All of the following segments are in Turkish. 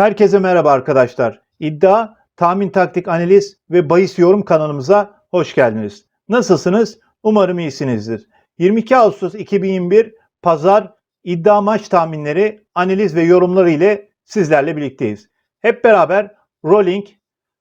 Herkese merhaba arkadaşlar. İddia, tahmin taktik analiz ve bahis yorum kanalımıza hoş geldiniz. Nasılsınız? Umarım iyisinizdir. 22 Ağustos 2021 Pazar iddia maç tahminleri, analiz ve yorumları ile sizlerle birlikteyiz. Hep beraber rolling,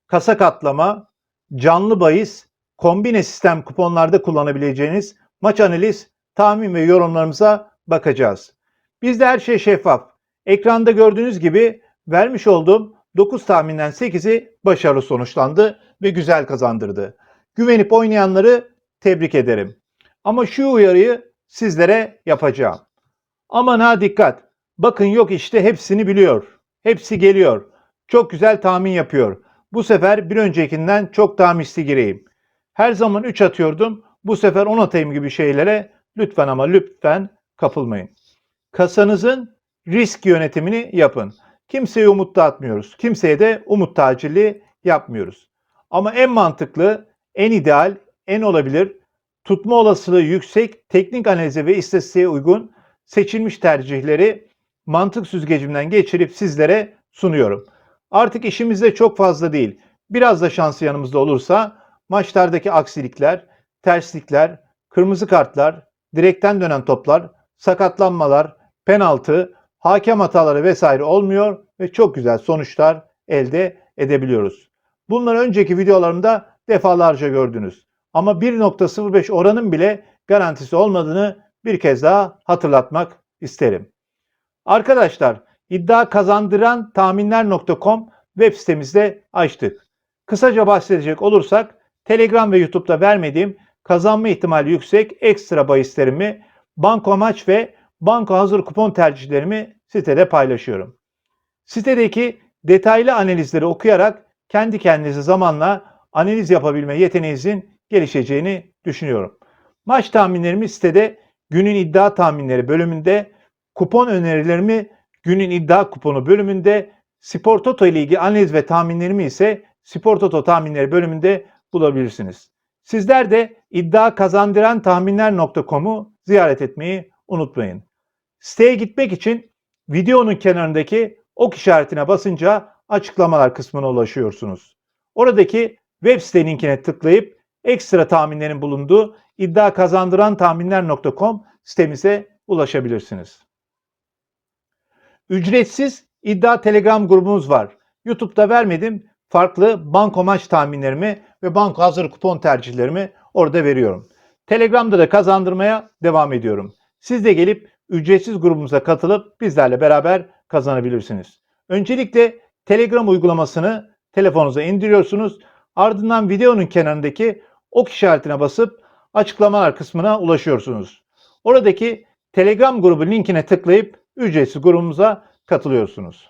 kasa katlama, canlı bahis, kombine sistem kuponlarda kullanabileceğiniz maç analiz, tahmin ve yorumlarımıza bakacağız. Bizde her şey şeffaf. Ekranda gördüğünüz gibi vermiş olduğum 9 tahminden 8'i başarılı sonuçlandı ve güzel kazandırdı. Güvenip oynayanları tebrik ederim. Ama şu uyarıyı sizlere yapacağım. Aman ha dikkat. Bakın yok işte hepsini biliyor. Hepsi geliyor. Çok güzel tahmin yapıyor. Bu sefer bir öncekinden çok daha misli gireyim. Her zaman 3 atıyordum. Bu sefer 10 atayım gibi şeylere lütfen ama lütfen kapılmayın. Kasanızın risk yönetimini yapın. Kimseye umut dağıtmıyoruz. Kimseye de umut tacili yapmıyoruz. Ama en mantıklı, en ideal, en olabilir, tutma olasılığı yüksek, teknik analize ve istatistiğe uygun seçilmiş tercihleri mantık süzgecimden geçirip sizlere sunuyorum. Artık işimizde çok fazla değil. Biraz da şansı yanımızda olursa maçlardaki aksilikler, terslikler, kırmızı kartlar, direkten dönen toplar, sakatlanmalar, penaltı, hakem hataları vesaire olmuyor ve çok güzel sonuçlar elde edebiliyoruz. Bunları önceki videolarımda defalarca gördünüz. Ama 1.05 oranın bile garantisi olmadığını bir kez daha hatırlatmak isterim. Arkadaşlar iddia kazandıran tahminler.com web sitemizde açtık. Kısaca bahsedecek olursak Telegram ve YouTube'da vermediğim kazanma ihtimali yüksek ekstra bahislerimi, banko maç ve banko hazır kupon tercihlerimi sitede paylaşıyorum. Sitedeki detaylı analizleri okuyarak kendi kendinize zamanla analiz yapabilme yeteneğinizin gelişeceğini düşünüyorum. Maç tahminlerimi sitede günün iddia tahminleri bölümünde, kupon önerilerimi günün iddia kuponu bölümünde, Spor Toto ile ilgili analiz ve tahminlerimi ise Spor Toto tahminleri bölümünde bulabilirsiniz. Sizler de iddia kazandıran tahminler.com'u ziyaret etmeyi unutmayın. Siteye gitmek için videonun kenarındaki ok işaretine basınca açıklamalar kısmına ulaşıyorsunuz. Oradaki web site linkine tıklayıp ekstra tahminlerin bulunduğu iddia kazandıran tahminler.com sitemize ulaşabilirsiniz. Ücretsiz iddia telegram grubumuz var. YouTube'da vermedim. Farklı banko maç tahminlerimi ve banko hazır kupon tercihlerimi orada veriyorum. Telegram'da da kazandırmaya devam ediyorum. Siz de gelip ücretsiz grubumuza katılıp bizlerle beraber kazanabilirsiniz. Öncelikle Telegram uygulamasını telefonunuza indiriyorsunuz. Ardından videonun kenarındaki ok işaretine basıp açıklamalar kısmına ulaşıyorsunuz. Oradaki Telegram grubu linkine tıklayıp ücretsiz grubumuza katılıyorsunuz.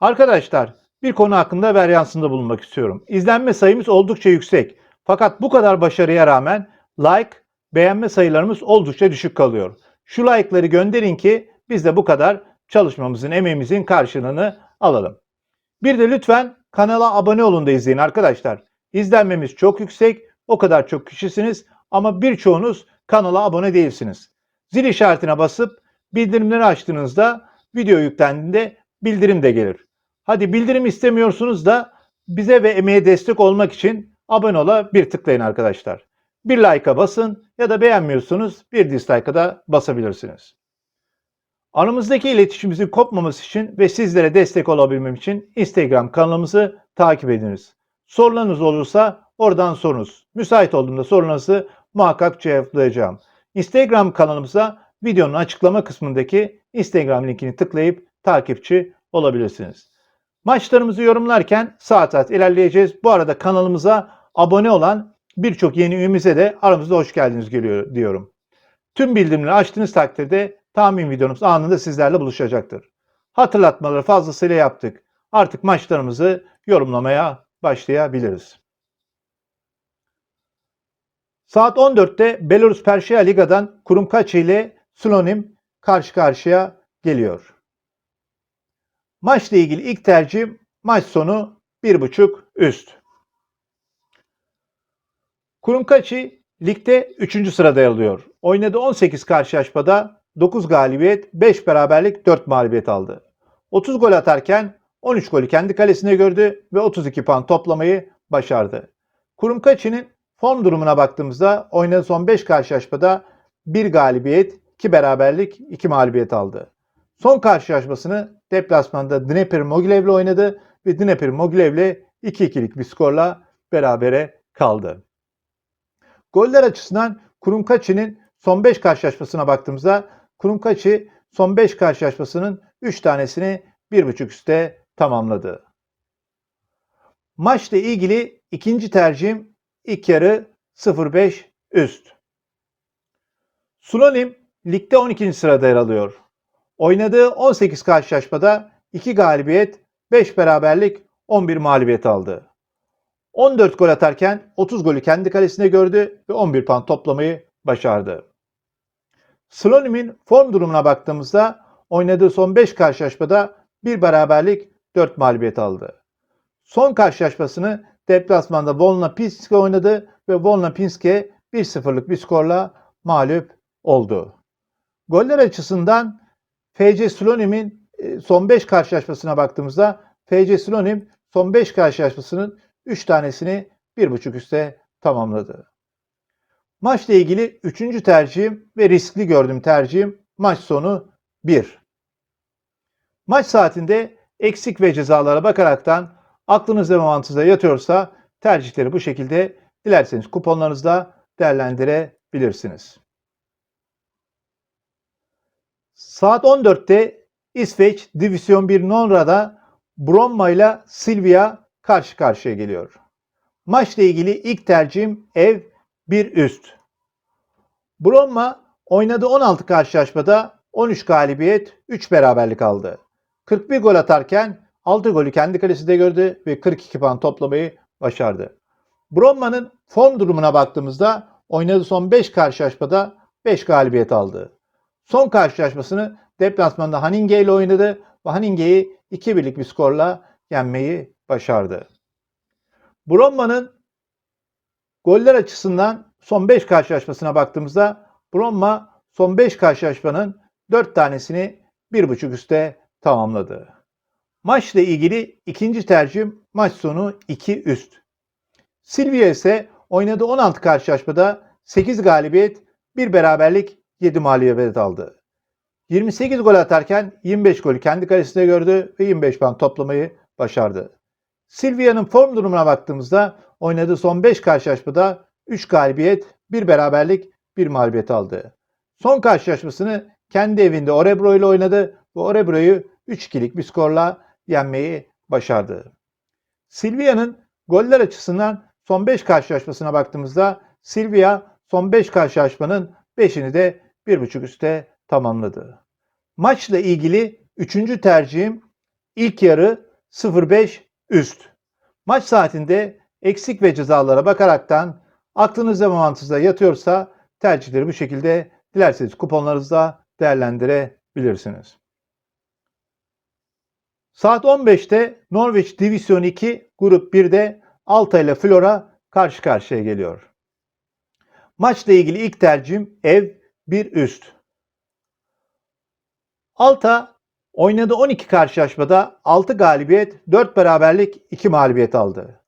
Arkadaşlar bir konu hakkında varyansında bulunmak istiyorum. İzlenme sayımız oldukça yüksek. Fakat bu kadar başarıya rağmen like, beğenme sayılarımız oldukça düşük kalıyor. Şu like'ları gönderin ki biz de bu kadar çalışmamızın, emeğimizin karşılığını alalım. Bir de lütfen kanala abone olun da izleyin arkadaşlar. İzlenmemiz çok yüksek, o kadar çok kişisiniz ama birçoğunuz kanala abone değilsiniz. Zil işaretine basıp bildirimleri açtığınızda video yüklendiğinde bildirim de gelir. Hadi bildirim istemiyorsunuz da bize ve emeğe destek olmak için abone ola bir tıklayın arkadaşlar. Bir like'a basın ya da beğenmiyorsunuz bir dislike'a da basabilirsiniz. Aramızdaki iletişimimizin kopmaması için ve sizlere destek olabilmem için Instagram kanalımızı takip ediniz. Sorularınız olursa oradan sorunuz. Müsait olduğumda sorularınızı muhakkak cevaplayacağım. Instagram kanalımıza videonun açıklama kısmındaki Instagram linkini tıklayıp takipçi olabilirsiniz. Maçlarımızı yorumlarken saat saat ilerleyeceğiz. Bu arada kanalımıza abone olan birçok yeni üyemize de aramızda hoş geldiniz geliyor diyorum. Tüm bildirimleri açtığınız takdirde tahmin videomuz anında sizlerle buluşacaktır. Hatırlatmaları fazlasıyla yaptık. Artık maçlarımızı yorumlamaya başlayabiliriz. Saat 14'te Belarus Perşia Liga'dan Kurumkaçı ile Slonim karşı karşıya geliyor. Maçla ilgili ilk tercihim maç sonu 1.5 üst. Kurumkaçı ligde 3. sırada yer alıyor. Oynadığı 18 karşılaşmada 9 galibiyet, 5 beraberlik, 4 mağlubiyet aldı. 30 gol atarken 13 golü kendi kalesine gördü ve 32 puan toplamayı başardı. Kurumkaçi'nin form durumuna baktığımızda oynadığı son 5 karşılaşmada 1 galibiyet, 2 beraberlik, 2 mağlubiyet aldı. Son karşılaşmasını deplasmanda Dnepr Mogilev'le oynadı ve Dnepr Mogilev'le 2-2'lik bir skorla berabere kaldı. Goller açısından Kurumkaçi'nin son 5 karşılaşmasına baktığımızda Kurumkaçi son 5 karşılaşmasının 3 tanesini 1.5 üste tamamladı. Maçla ilgili ikinci tercihim ilk yarı 0.5 üst. Sulonim ligde 12. sırada yer alıyor. Oynadığı 18 karşılaşmada 2 galibiyet, 5 beraberlik, 11 mağlubiyet aldı. 14 gol atarken 30 golü kendi kalesine gördü ve 11 puan toplamayı başardı. Slonim'in form durumuna baktığımızda oynadığı son 5 karşılaşmada 1 beraberlik, 4 mağlubiyet aldı. Son karşılaşmasını deplasmanda Volna Pinske oynadı ve Volna Pinske 1-0'lık bir skorla mağlup oldu. Goller açısından FC Slonim'in e, son 5 karşılaşmasına baktığımızda FC Slonim son 5 karşılaşmasının 3 tanesini 1.5 üste tamamladı. Maçla ilgili 3. tercihim ve riskli gördüğüm tercihim maç sonu 1. Maç saatinde eksik ve cezalara bakaraktan aklınızda ve mantığınızda yatıyorsa tercihleri bu şekilde dilerseniz kuponlarınızda değerlendirebilirsiniz. Saat 14'te İsveç Divizyon 1 Nonra'da Bromma ile Silvia karşı karşıya geliyor. Maçla ilgili ilk tercihim ev 1 üst. Bromma oynadığı 16 karşılaşmada 13 galibiyet, 3 beraberlik aldı. 41 gol atarken 6 golü kendi kalesinde gördü ve 42 puan toplamayı başardı. Bromma'nın form durumuna baktığımızda oynadığı son 5 karşılaşmada 5 galibiyet aldı. Son karşılaşmasını deplasmanda Haninge ile oynadı ve Haninge'yi 2-1'lik bir skorla yenmeyi başardı. Bromma'nın goller açısından son 5 karşılaşmasına baktığımızda Bromma son 5 karşılaşmanın 4 tanesini 1.5 üste tamamladı. Maçla ilgili ikinci tercihim maç sonu 2 üst. Silvia ise oynadığı 16 karşılaşmada 8 galibiyet, 1 beraberlik, 7 mağlubiyet aldı. 28 gol atarken 25 golü kendi kalesinde gördü ve 25 puan toplamayı başardı. Silvia'nın form durumuna baktığımızda oynadığı son 5 karşılaşmada 3 galibiyet, 1 beraberlik, 1 mağlubiyet aldı. Son karşılaşmasını kendi evinde Orebro ile oynadı ve Orebro'yu 3-2'lik bir skorla yenmeyi başardı. Silvia'nın goller açısından son 5 karşılaşmasına baktığımızda Silvia son 5 karşılaşmanın 5'ini de 1.5 üste tamamladı. Maçla ilgili 3. tercihim ilk yarı 0.5 üst. Maç saatinde eksik ve cezalara bakaraktan aklınızda ve mantığınızda yatıyorsa tercihleri bu şekilde dilerseniz kuponlarınızda değerlendirebilirsiniz. Saat 15'te Norwich Division 2 Grup 1'de Alta ile Flora karşı karşıya geliyor. Maçla ilgili ilk tercihim ev 1 üst. Alta oynadığı 12 karşılaşmada 6 galibiyet, 4 beraberlik, 2 mağlubiyet aldı.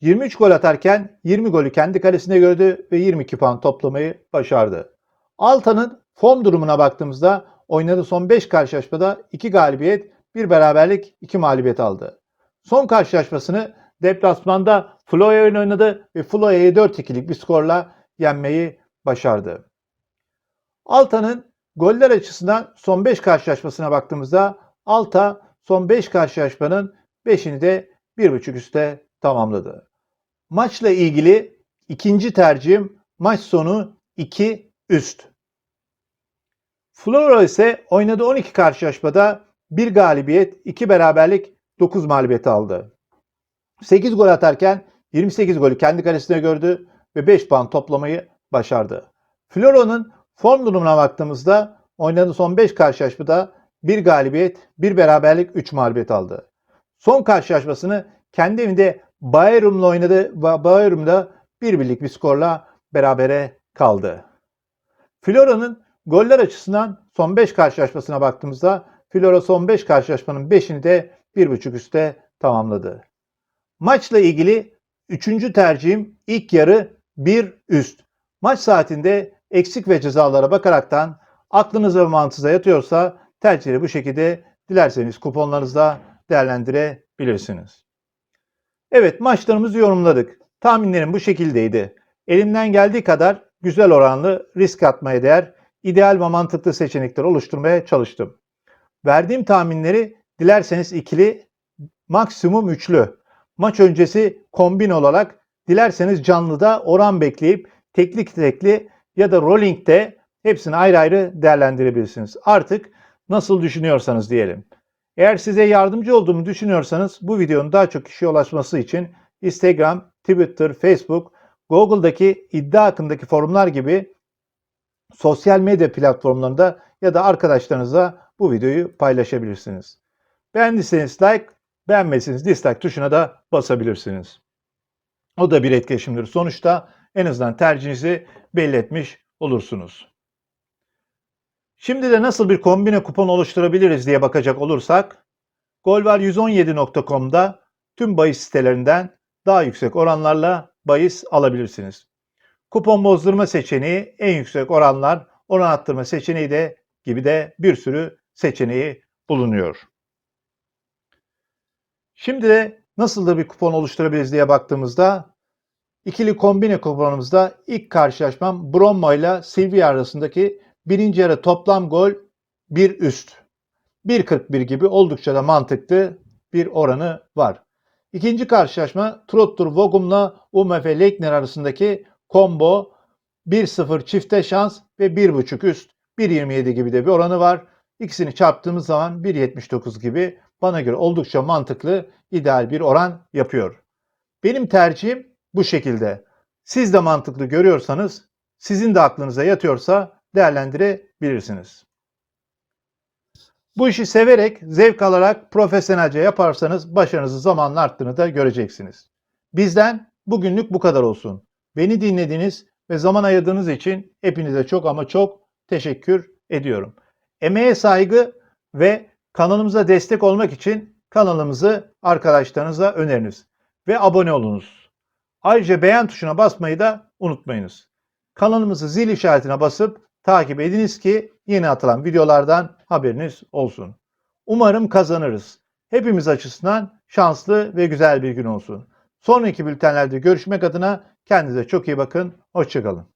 23 gol atarken 20 golü kendi kalesine gördü ve 22 puan toplamayı başardı. Alta'nın form durumuna baktığımızda oynadığı son 5 karşılaşmada 2 galibiyet, 1 beraberlik, 2 mağlubiyet aldı. Son karşılaşmasını deplasmanda Floya ile oynadı ve Floya'yı 4-2'lik bir skorla yenmeyi başardı. Alta'nın goller açısından son 5 karşılaşmasına baktığımızda Alta son 5 karşılaşmanın 5'ini de 1.5 üste tamamladı. Maçla ilgili ikinci tercihim maç sonu 2 üst. Flora ise oynadığı 12 karşılaşmada 1 galibiyet, 2 beraberlik, 9 mağlubiyet aldı. 8 gol atarken 28 golü kendi kalesine gördü ve 5 puan toplamayı başardı. Flora'nın form durumuna baktığımızda oynadığı son 5 karşılaşmada 1 galibiyet, 1 beraberlik, 3 mağlubiyet aldı. Son karşılaşmasını kendi evinde Bayerum'la oynadı ve Bayerum'da bir birlik bir skorla berabere kaldı. Flora'nın goller açısından son 5 karşılaşmasına baktığımızda Flora son 5 karşılaşmanın 5'ini de 1.5 üste tamamladı. Maçla ilgili 3. tercihim ilk yarı 1 üst. Maç saatinde eksik ve cezalara bakaraktan aklınıza ve mantığınıza yatıyorsa tercihleri bu şekilde dilerseniz kuponlarınızda değerlendirebilirsiniz. Evet maçlarımızı yorumladık. Tahminlerim bu şekildeydi. Elimden geldiği kadar güzel oranlı risk atmaya değer ideal ve mantıklı seçenekler oluşturmaya çalıştım. Verdiğim tahminleri dilerseniz ikili, maksimum üçlü, maç öncesi kombin olarak dilerseniz canlıda oran bekleyip tekli tekli ya da rolling'de hepsini ayrı ayrı değerlendirebilirsiniz. Artık nasıl düşünüyorsanız diyelim. Eğer size yardımcı olduğumu düşünüyorsanız bu videonun daha çok kişiye ulaşması için Instagram, Twitter, Facebook, Google'daki iddia hakkındaki forumlar gibi sosyal medya platformlarında ya da arkadaşlarınızla bu videoyu paylaşabilirsiniz. Beğendiyseniz like, beğenmediyseniz dislike tuşuna da basabilirsiniz. O da bir etkileşimdir. Sonuçta en azından tercihinizi belli etmiş olursunuz. Şimdi de nasıl bir kombine kupon oluşturabiliriz diye bakacak olursak, golvar117.com'da tüm bahis sitelerinden daha yüksek oranlarla bahis alabilirsiniz. Kupon bozdurma seçeneği, en yüksek oranlar, oran arttırma seçeneği de gibi de bir sürü seçeneği bulunuyor. Şimdi de nasıl da bir kupon oluşturabiliriz diye baktığımızda ikili kombine kuponumuzda ilk karşılaşmam Bromma ile Silvia arasındaki birinci yarı toplam gol bir üst. 1.41 gibi oldukça da mantıklı bir oranı var. İkinci karşılaşma Trottur Vogum'la UMF Leikner arasındaki combo 1-0 çifte şans ve 1.5 üst 1.27 gibi de bir oranı var. İkisini çarptığımız zaman 1.79 gibi bana göre oldukça mantıklı, ideal bir oran yapıyor. Benim tercihim bu şekilde. Siz de mantıklı görüyorsanız, sizin de aklınıza yatıyorsa değerlendirebilirsiniz. Bu işi severek, zevk alarak profesyonelce yaparsanız başarınızın zamanla arttığını da göreceksiniz. Bizden bugünlük bu kadar olsun. Beni dinlediğiniz ve zaman ayırdığınız için hepinize çok ama çok teşekkür ediyorum. Emeğe saygı ve kanalımıza destek olmak için kanalımızı arkadaşlarınıza öneriniz ve abone olunuz. Ayrıca beğen tuşuna basmayı da unutmayınız. Kanalımızı zil işaretine basıp takip ediniz ki yeni atılan videolardan haberiniz olsun. Umarım kazanırız. Hepimiz açısından şanslı ve güzel bir gün olsun. Sonraki bültenlerde görüşmek adına kendinize çok iyi bakın. Hoşçakalın.